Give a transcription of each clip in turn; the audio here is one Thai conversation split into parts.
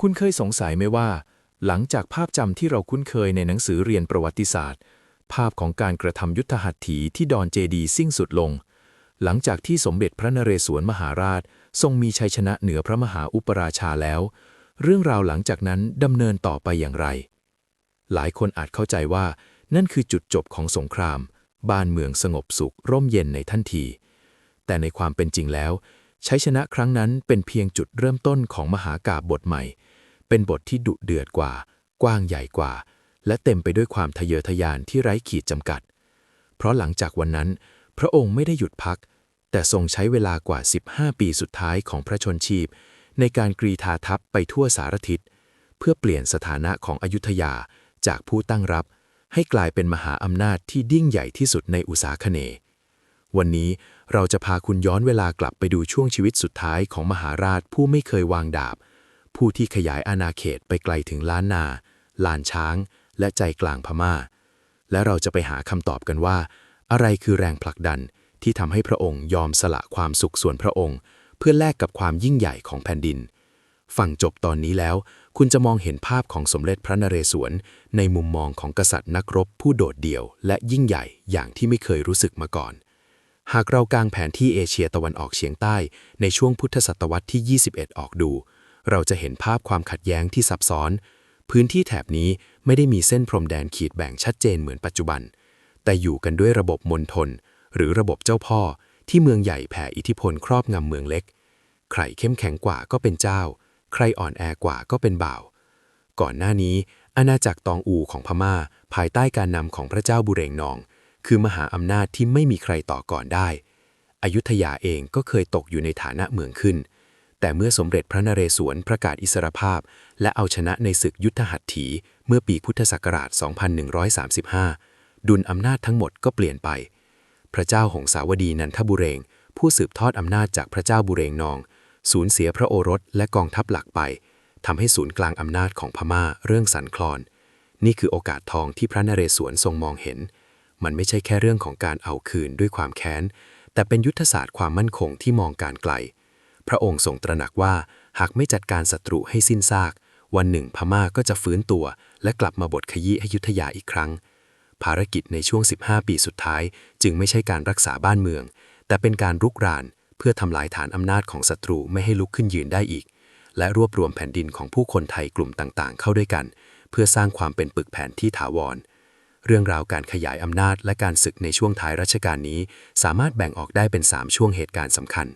คุณเคยสงสัยไหมว่า หลังจากภาพจำที่เราคุ้นเคยในหนังสือเรียนประวัติศาสตร์ ภาพของการกระทำยุทธหัตถีที่ดอนเจดีสิ้นสุดลง หลังจากที่สมเด็จพระนเรศวรมหาราช ทรงมีชัยชนะเหนือพระมหาอุปราชาแล้ว เรื่องราวหลังจากนั้นดำเนินต่อไปอย่างไร หลายคนอาจเข้าใจว่า นั่นคือจุดจบของสงคราม บ้านเมืองสงบสุข ร่มเย็นในทันที แต่ในความเป็นจริงแล้ว ชัยชนะครั้งนั้นเป็นเพียงจุดเริ่มต้นของมหากาบบทใหม่ เป็นบทที่ดุเดือดกว่า กว้างใหญ่กว่า และเต็มไปด้วยความทะเยอทะยานที่ไร้ขีดจำกัด เพราะหลังจากวันนั้น พระองค์ไม่ได้หยุดพัก แต่ทรงใช้เวลากว่า 15 ปีสุดท้ายของพระชนชีพ ในการกรีธาทัพไปทั่วสารทิศ เพื่อเปลี่ยนสถานะของอยุธยาจากผู้ตั้งรับ ให้กลายเป็นมหาอำนาจที่ยิ่งใหญ่ที่สุดในอุษาคเนวันนี้เราจะพาคุณย้อนเวลากลับไปดูช่วงชีวิตสุดท้ายของมหาราชผู้ไม่เคยวางดาบ ผู้ที่ขยายอาณาเขตไปไกลถึงล้านนา ลานช้าง และใจกลางพม่า และเราจะไปหาคำตอบกันว่า อะไรคือแรงผลักดันที่ทำให้พระองค์ยอมสละความสุขส่วนพระองค์ เพื่อแลกกับความยิ่งใหญ่ของแผ่นดิน ฟังจบตอนนี้แล้ว คุณจะมองเห็นภาพของสมเด็จพระนเรศวร ในมุมมองของกษัตริย์นักรบผู้โดดเดี่ยว และยิ่งใหญ่อย่างที่ไม่เคยรู้สึกมาก่อนหากเรากางแผนที่เอเชียตะวันออกเฉียงใต้ในช่วงพุทธศตวรรษที่ 21 ออกดู เราจะเห็นภาพความขัดแย้งที่ซับซ้อน พื้นที่แถบนี้ไม่ได้มีเส้นพรมแดนขีดแบ่งชัดเจนเหมือนปัจจุบัน แต่อยู่กันด้วยระบบมณฑลหรือระบบเจ้าพ่อ ที่เมืองใหญ่แผ่อิทธิพลครอบงำเมืองเล็ก ใครเข้มแข็งกว่าก็เป็นเจ้า ใครอ่อนแอกว่าก็เป็นบ่าว ก่อนหน้านี้อาณาจักรตองอูของพม่า ภายใต้การนำของพระเจ้าบุเรงนอง คือมหาอำนาจที่ไม่มีใครต่อก่อนได้ อยุธยาเองก็เคยตกอยู่ในฐานะเมืองขึ้น แต่เมื่อสมเด็จพระนเรศวรประกาศอิสรภาพ และเอาชนะในศึกยุทธหัตถี เมื่อปีพุทธศักราช 2135 ดุลอำนาจทั้งหมดก็เปลี่ยนไป พระเจ้าหงสาวดีนันทบุเรง ผู้สืบทอดอำนาจจากพระเจ้าบุเรงนอง สูญเสียพระโอรสและกองทัพหลักไปทำให้ศูนย์กลางอำนาจของพม่าเรื่องสั่นคลอน นี่คือโอกาสทองที่พระนเรศวรทรงมองเห็น มันไม่ใช่แค่เรื่องของการเอาคืนด้วยความแค้น แต่เป็นยุทธศาสตร์ความมั่นคงที่มองการไกล พระองค์ทรงตระหนักว่าหากไม่จัดการศัตรูให้สิ้นซาก วันหนึ่งพม่าก็จะฟื้นตัว และกลับมาบทขยี้อยุทธยาอีกครั้ง ภารกิจในช่วง 15 ปีสุดท้าย จึงไม่ใช่การรักษาบ้านเมือง แต่เป็นการรุกรานเพื่อทำลายฐานอำนาจของศัตรูไม่ให้ลุกขึ้นยืนได้อีก และรวบรวมแผ่นดินของผู้คนไทยกลุ่มต่างๆ เข้าด้วยกัน เพื่อสร้างความเป็นปึกแผ่นที่ถาวร เรื่องราวการขยายอำนาจและการศึกในช่วงท้ายรัชกาลนี้ สามารถแบ่งออกได้เป็น 3 ช่วงเหตุการณ์สำคัญ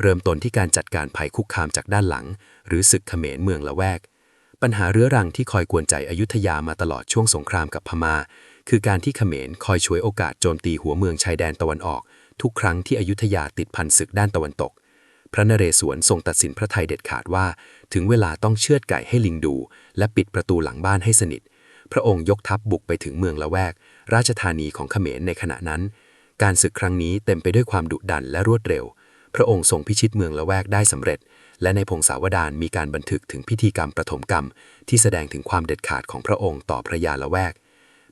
เริ่มต้นที่การจัดการภัยคุกคามจากด้านหลัง หรือศึกเขมรเมืองละแวก ปัญหาเรื้อรังที่คอยกวนใจอยุธยามาตลอดช่วงสงครามกับพมา่า คือการที่เขมรคอยช่วยโอกาสโจมตีหัวเมืองชายแดนตะวันออก ทุกครั้งที่อยุธยาติดพันศึกด้านตะวันตก พระนเรศวรทรงตัดสินพระไทยเด็ดขาดว่า ถึงเวลาต้องเชือดไก่ให้ลิงดู และปิดประตูหลังบ้านให้สนิท พระองค์ยกทัพบบุกไปถึงเมืองละแวก ราชธานีของเขมรในขณะนั้น การศึกครั้งนี้เต็มไปด้วยความดุดันและรวดเร็ว พระองค์ทรงพิชิตเมืองละแวกได้สำเร็จ และในพงศาวดารมีการบันทึกถึงพิธีกรรมประถมกรรม ที่แสดงถึงความเด็ดขาดของพระองค์ต่อพระยาละแวก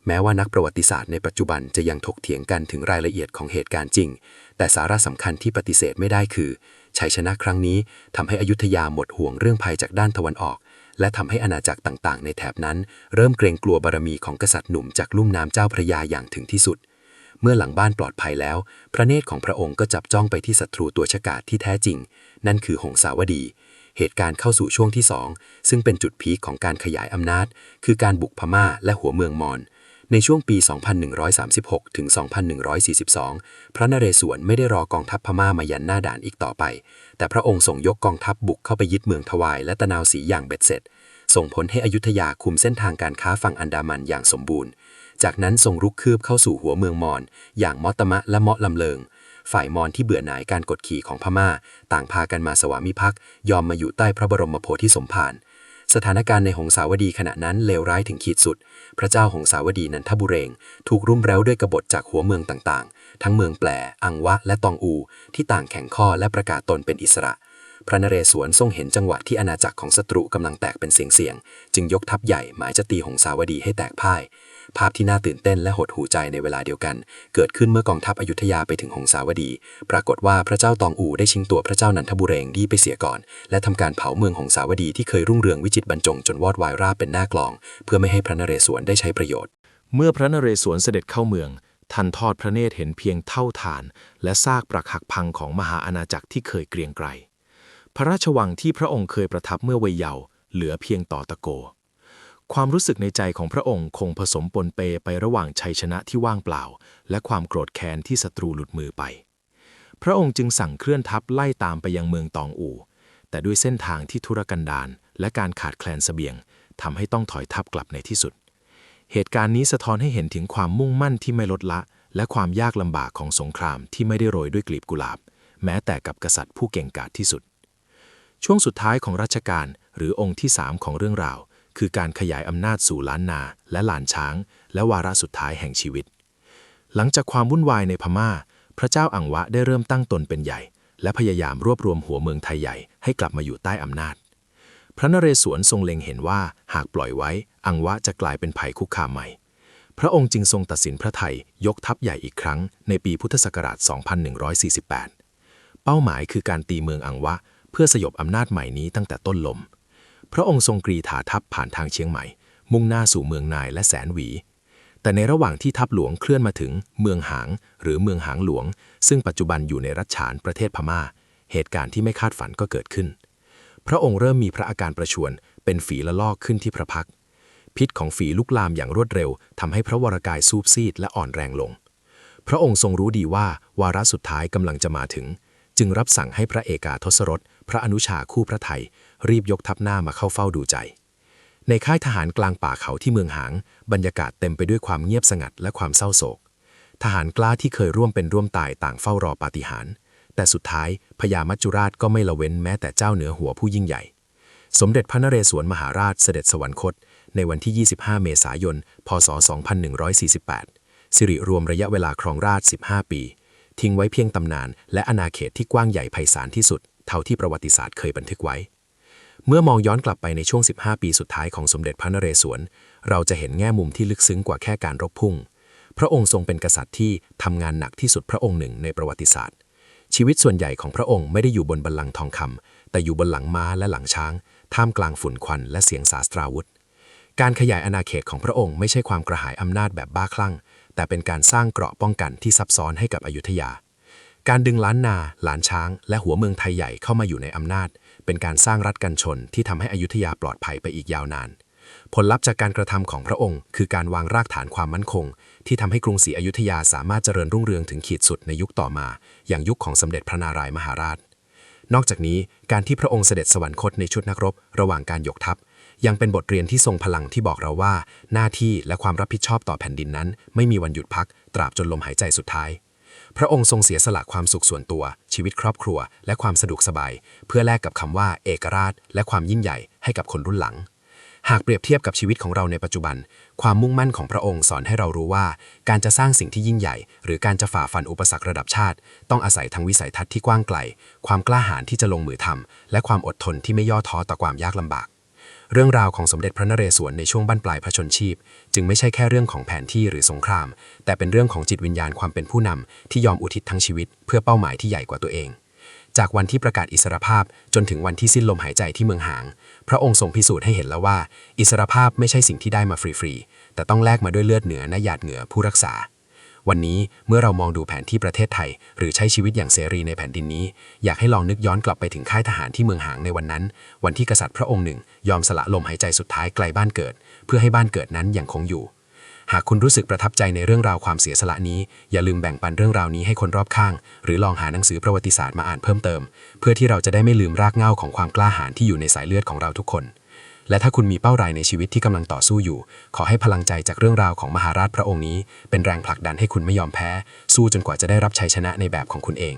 แม้ว่านักประวัติศาสตร์ในปัจจุบันจะยังถกเถียงกันถึงรายละเอียดของเหตุการณ์จริง แต่สาระสำคัญที่ปฏิเสธไม่ได้คือชัยชนะครั้งนี้ทำให้อยุธยาหมดห่วงเรื่องภัยจากด้านตะวันออก และทำให้อาณาจักรต่างๆ ในแถบนั้น เริ่มเกรงกลัวบารมีของกษัตริย์หนุ่มจากลุ่มน้ำเจ้าพระยาอย่างถึงที่สุด เมื่อหลังบ้านปลอดภัยแล้ว พระเนตรของพระองค์ก็จับจ้องไปที่ศัตรูตัวฉกาจที่แท้จริง นั่นคือหงสาวดี เหตุการณ์เข้าสู่ช่วงที่สองซึ่งเป็นจุดพีคของการขยายอำนาจ คือการบุกพม่าและหัวเมืองมอญในช่วงปี 2136 ถึง 2142 พระนเรศวรไม่ได้รอกองทัพพม่ามายันหน้าด่านอีกต่อไป แต่พระองค์ส่งยกกองทัพบุกเข้าไปยึดเมืองทวายและตะนาวศรีอย่างเบ็ดเสร็จ ส่งผลให้อยุธยาคุมเส้นทางการค้าฝั่งอันดามันอย่างสมบูรณ์ จากนั้นทรงรุกคืบเข้าสู่หัวเมืองมอญอย่างมอตมะและเมาะลำเลิง ฝ่ายมอญที่เบื่อหน่ายการกดขี่ของพม่า ต่างพากันมาสวามิภักดิ์ยอมมาอยู่ใต้พระบรมโพธิสมภารสถานการณ์ในหงสาวดีขณะนั้นเลวร้ายถึงขีดสุด พระเจ้าหงสาวดีนันทบุเรง ถูกรุมเร้าด้วยกบฏจากหัวเมืองต่างๆ ทั้งเมืองแปล อังวะ และตองอู ที่ต่างแข่งข้อและประกาศตนเป็นอิสระ พระนเรศวรทรงเห็นจังหวะที่อาณาจักรของศัตรูกำลังแตกเป็นเสียงๆ จึงยกทัพใหญ่หมายจะตีหงสาวดีให้แตกพ่าย ภาพที่น่าตื่นเต้นและหดหูใจในเวลาเดียวกัน เกิดขึ้นเมื่อกองทัพอยุธยาไปถึงหงสาวดี ปรากฏว่าพระเจ้าตองอูได้ชิงตัวพระเจ้านันทบุเรงดีไปเสียก่อน และทำการเผาเมืองหงสาวดีที่เคยรุ่งเรืองวิจิตบรรจงจนวอดวายราบเป็นหน้ากลอง เพื่อไม่ให้พระนเรศวรได้ใช้ประโยชน์ เมื่อพระนเรศวรเสด็จเข้าเมืองท่านทอดพระเนตรเห็นเพียงเท่าฐาน และซากปรักหักพังของมหาอาณาจักรที่เคยเกรียงไกรพระราชวังที่พระองค์เคยประทับเมื่อวัยเยาว์เหลือเพียงต่อตะโก ความรู้สึกในใจของพระองค์คงผสมปนเปไประหว่างชัยชนะที่ว่างเปล่า และความโกรธแค้นที่ศัตรูหลุดมือไป พระองค์จึงสั่งเคลื่อนทัพไล่ตามไปยังเมืองตองอู่ แต่ด้วยเส้นทางที่ทุรกันดารและการขาดแคลนเสบียงทำให้ต้องถอยทัพกลับในที่สุด เหตุการณ์นี้สะท้อนให้เห็นถึงความมุ่งมั่นที่ไม่ลดละ และความยากลำบากของสงครามที่ไม่ได้โรยด้วยกลีบกุหลาบ แม้แต่กับกษัตริย์ผู้เก่งกาจที่สุด ช่วงสุดท้ายของรัชกาลหรือองค์ที่สามของเรื่องราว คือการขยายอำนาจสู่ล้านนาและลานช้าง และวาระสุดท้ายแห่งชีวิต หลังจากความวุ่นวายในพม่า พระเจ้าอังวะได้เริ่มตั้งตนเป็นใหญ่ และพยายามรวบรวมหัวเมืองไทยใหญ่ให้กลับมาอยู่ใต้อำนาจ พระนเรศวรทรงเล็งเห็นว่าหากปล่อยไว้ อังวะจะกลายเป็นภัยคุกคามใหม่ พระองค์จึงทรงตัดสินพระไทยยกทัพใหญ่อีกครั้ง ในปีพุทธศักราช 2148 เป้าหมายคือการตีเมืองอังวะ เพื่อสยบอำนาจใหม่นี้ตั้งแต่ต้นลม พระองค์ทรงกรีธาทัพผ่านทางเชียงใหม่ มุ่งหน้าสู่เมืองนายและแสนหวี แต่ในระหว่างที่ทัพหลวงเคลื่อนมาถึงเมืองหาง หรือเมืองหางหลวง ซึ่งปัจจุบันอยู่ในรัชฉานประเทศพม่า เหตุการณ์ที่ไม่คาดฝันก็เกิดขึ้น พระองค์เริ่มมีพระอาการประชวรเป็นฝีละลอกขึ้นที่พระพัก พิษของฝีลุกลามอย่างรวดเร็วทำให้พระวรากายซูบซีดและอ่อนแรงลง พระองค์ทรงรู้ดีว่าวาระสุดท้ายกำลังจะมาถึง จึงรับสั่งให้พระเอกาทศรถพระอนุชาคู่พระไทย รีบยกทัพหน้ามาเข้าเฝ้าดูใจ ในค่ายทหารกลางป่าเขาที่เมืองหาง บรรยากาศเต็มไปด้วยความเงียบสงัดและความเศร้าโศก ทหารกล้าที่เคยร่วมเป็นร่วมตายต่างเฝ้ารอปาฏิหาริย์แต่สุดท้ายพญามัจจุราชก็ไม่ละเว้นแม้แต่เจ้าเหนือหัวผู้ยิ่งใหญ่ สมเด็จพระนเรศวรมหาราชเสด็จสวรรคต ในวันที่ 25 เมษายน พศ 2148 สิริรวมระยะเวลาครองราช 15 ปี ทิ้งไว้เพียงตำนาน และอาณาเขตที่กว้างใหญ่ไพศาลที่สุด เท่าที่ประวัติศาสตร์เคยบันทึกไว้ เมื่อมองย้อนกลับไปในช่วง 15 ปีสุดท้ายของสมเด็จพระนเรศวร เราจะเห็นแง่มุมที่ลึกซึ้งกว่าแค่การรบพุ่ง พระองค์ทรงเป็นกษัตริย์ที่ทำงานหนักที่สุดพระองค์หนึ่งในประวัติศาสตร์ ชีวิตส่วนใหญ่ของพระองค์ไม่ได้อยู่บนบัลลังก์ทองคำแต่อยู่บนหลังม้าและหลังช้าง ท่ามกลางฝุ่นควันและเสียงสาสตราวุธ การขยายอาณาเขตของพระองค์ไม่ใช่ความกระหายอำนาจแบบบ้าคลั่ง แต่เป็นการสร้างเกราะป้องกันที่ซับซ้อนให้กับอยุธยา การดึงล้านนา หลานช้าง และหัวเมืองไทยใหญ่เข้ามาอยู่ในอำนาจ เป็นการสร้างรัฐกันชนที่ทำให้อยุธยาปลอดภัยไปอีกยาวนาน ผลลัพธ์จากการกระทำของพระองค์ คือการวางรากฐานความมั่นคง ที่ทำให้กรุงศรีอยุธยาสามารถเจริญรุ่งเรืองถึงขีดสุดในยุคต่อมา อย่างยุคของสมเด็จพระนารายมหาราช นอกจากนี้การที่พระองค์เสด็จสวรรคตในชุดนักรบ ระหว่างการยกทัพ ยังเป็นบทเรียนที่ทรงพลังที่บอกเราว่า หน้าที่และความรับผิดชอบต่อแผ่นดินนั้น ไม่มีวันหยุดพัก ตราบจนลมหายใจสุดท้าย พระองค์ทรงเสียสละความสุขส่วนตัว ชีวิตครอบครัว และความสะดวกสบาย เพื่อแลกกับคำว่าเอกราช และความยิ่งใหญ่ให้กับคนรุ่นหลัง หากเปรียบเทียบกับชีวิตของเราในปัจจุบัน ความมุ่งมั่นของพระองค์สอนให้เรารู้ว่า การจะสร้างสิ่งที่ยิ่งใหญ่ หรือการจะฝ่าฟันอุปสรรคระดับชาติ ต้องอาศัยทั้งวิสัยทัศน์ที่กว้างไกล ความกล้าหาญที่จะลงมือทำและความอดทนที่ไม่ย่อท้อต่อความยากลำบาก เรื่องราวของสมเด็จพระนเรศวรในช่วงบั้นปลายพระชนชีพ จึงไม่ใช่แค่เรื่องของแผนที่หรือสงคราม แต่เป็นเรื่องของจิตวิญญาณความเป็นผู้นำที่ยอมอุทิศทั้งชีวิต เพื่อเป้าหมายที่ใหญ่กว่าตัวเอง จากวันที่ประกาศอิสรภาพจนถึงวันที่สิ้นลมหายใจที่เมืองหาง พระองค์ทรงพิสูจน์ให้เห็นแล้วว่า อิสรภาพไม่ใช่สิ่งที่ได้มาฟรีๆแต่ต้องแลกมาด้วยเลือดเหนือและหยาดเหงื่อผู้รักษา วันนี้เมื่อเรามองดูแผนที่ประเทศไทย หรือใช้ชีวิตอย่างเสรีในแผ่นดินนี้ อยากให้ลองนึกย้อนกลับไปถึงค่ายทหารที่เมืองหางในวันนั้น วันที่กษัตริย์พระองค์หนึ่ง ยอมสละลมหายใจสุดท้ายไกลบ้านเกิด เพื่อให้บ้านเกิดนั้นยังคงอยู่ หากคุณรู้สึกประทับใจในเรื่องราวความเสียสละนี้ อย่าลืมแบ่งปันเรื่องราวนี้ให้คนรอบข้าง หรือลองหาหนังสือประวัติศาสตร์มาอ่านเพิ่มเติม เพื่อที่เราจะได้ไม่ลืมรากเหง้าของความกล้าหาญที่อยู่ในสายเลือดของเราทุกคน และถ้าคุณมีเป้าหมายในชีวิตที่กำลังต่อสู้อยู่ ขอให้พลังใจจากเรื่องราวของมหาราชพระองค์นี้ เป็นแรงผลักดันให้คุณไม่ยอมแพ้ สู้จนกว่าจะได้รับชัยชนะในแบบของคุณเอง